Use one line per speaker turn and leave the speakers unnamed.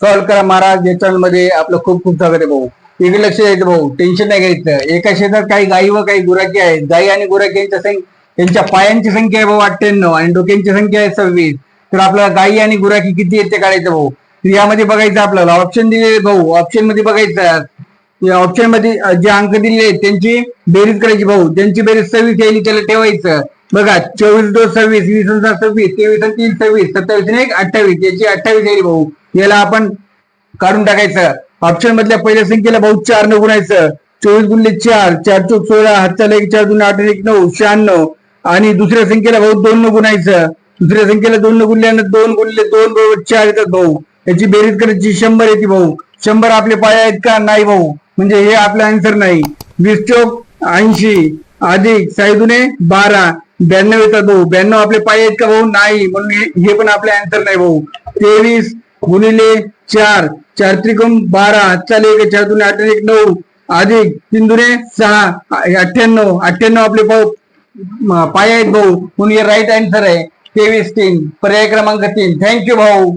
Solve करा महाराज या चॅनलमध्ये आपलं खूप खूप स्वागत आहे भाऊ. इकडे लक्ष द्यायचं भाऊ टेन्शन नाही घ्यायचं. एका शेतात काही गायी व काही गुराखी आहेत. गायी आणि गुराखी यांच्या संख्या त्यांच्या पायांची संख्या आहे भाऊ अठ्ठ्याण्णव आणि डोक्यांची संख्या आहे सव्वीस. तर आपल्याला गायी आणि गुराखी किती येते ते काढायचं भाऊ? यामध्ये बघायचं आपल्याला ऑप्शन दिलेले भाऊ. ऑप्शनमध्ये बघायचं ऑप्शनमध्ये जे अंक दिलेले आहेत त्यांची बेरीज करायची भाऊ. त्यांची बेरीज सव्वीस यायली त्याला ठेवायचं. बघा चोवीस दोन सव्वीस वीस सव्वीस तेवीस आणि तीन सव्वीस सत्तावीस आणि एक अठ्ठावीस याची अठ्ठावीस यायली भाऊ. याला आपण काढून टाकायचं. ऑप्शन मधल्या पहिल्या संख्येला भाऊ चार न गुणायचं. चोवीस गुणले चार चार चौक सोळा हातचा एक चार दोन आठ एक नऊ शहाण्णव. आणि दुसऱ्या संख्येला भाऊ दोन न गुणायचं. दुसऱ्या संख्येला दोन न गुणल्यानं दोन गुणले दोन बरोबर चार येतात भाऊ. याची बेरीज करायची शंभर येते भाऊ. शंभर आपले पाय आहेत का? नाही भाऊ. म्हणजे हे आपलं आन्सर नाही. वीस चौक ऐंशी अधिक साईदुने बारा. ब्याण्णव येतात भाऊ. ब्याण्णव आपले पाय आहेत का भाऊ? नाही. म्हणून हे हे पण आपले आन्सर नाही भाऊ. तेवीस गुणिले चार चार त्रिकोण बारा हातचा एक चार दोन आठ एक नऊ अधिक तीन दुने सहा अठ्ठ्याण्णव अठ्ठ्याण्णव आपले भाऊ पाय आहेत भाऊ. म्हणून राईट आन्सर आहे. तेवीस तीन पर्याय क्रमांक तीन. थँक्यू भाऊ.